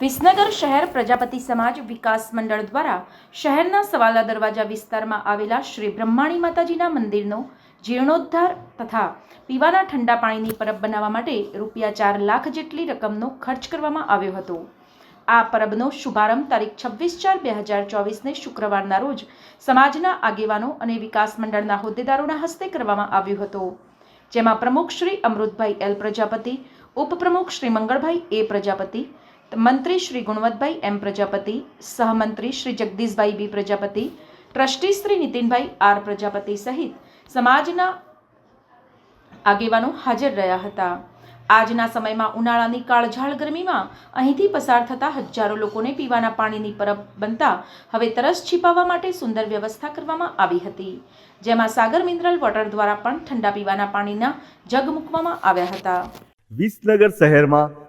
વિસનગર શહેર પ્રજાપતિ સમાજ વિકાસ મંડળ દ્વારા શહેરના સવાલા દરવાજા વિસ્તારમાં આવેલા શ્રી બ્રહ્માણી માતાજીના મંદિરનો જીર્ણોદ્ધાર તથા પીવાના ઠંડા પાણીની પરબ બનાવવા માટે રૂપિયા ચાર લાખ જેટલી રકમનો ખર્ચ કરવામાં આવ્યો હતો. આ પરબનો શુભારંભ તારીખ છવ્વીસ ચાર બે હજાર ચોવીસને શુક્રવારના રોજ સમાજના આગેવાનો અને વિકાસ મંડળના હોદ્દેદારોના હસ્તે કરવામાં આવ્યો હતો. જેમાં પ્રમુખ શ્રી અમૃતભાઈ એલ પ્રજાપતિ, ઉપપ્રમુખ શ્રી મંગળભાઈ એ પ્રજાપતિ મંત્રી Shri Gunvantbhai M Prajapati, સહમંત્રી Shri Jagdishbhai B Prajapati, trustee Shri Nitinbhai R Prajapati સહિત સમાજના આગેવાનો હાજર રહ્યા હતા. આજના સમયમાં ઉનાળાની કાળઝાળ ગરમીમાં અહીંથી પસાર થતા હજારો લોકોને પીવાના પાણીની પરબ બનતા હવે તરસ છીપાવવા માટે સુંદર વ્યવસ્થા કરવામાં આવી હતી, જેમાં સાગર મિનરલ વોટર દ્વારા પણ ઠંડા પીવાના પાણીના જગ મૂકવામાં આવ્યા હતા. વિસનગર શહેરમાં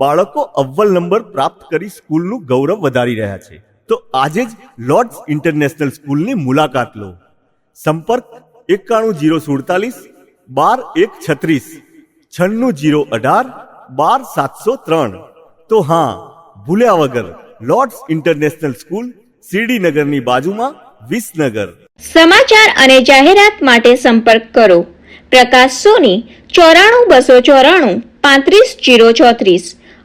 બાળકો અવ્વલ નંબર પ્રાપ્ત કરી સ્કૂલનું ગૌરવ વધારી રહ્યા છે. તો આજે જ લોર્ડ્સ ઇન્ટરનેશનલ સ્કૂલની મુલાકાત લો. સંપર્ક એકાણું જીરો સુડતાલીસ બાર એક છત્રીસ છન્નું જીરો અઢાર બાર સાતસો ત્રણ. તો હા, ભૂલ્યા વગર લોર્ડ્સ ઇન્ટરનેશનલ સ્કૂલ શિરડીનગરની બાજુમાં વિસનગર. સમાચાર અને જાહેરાત માટે સંપર્ક કરો. પ્રકાશ સોની, ચોરાણું બસો ચોરાણું પાંત્રીસ જીરો ચોત્રીસ.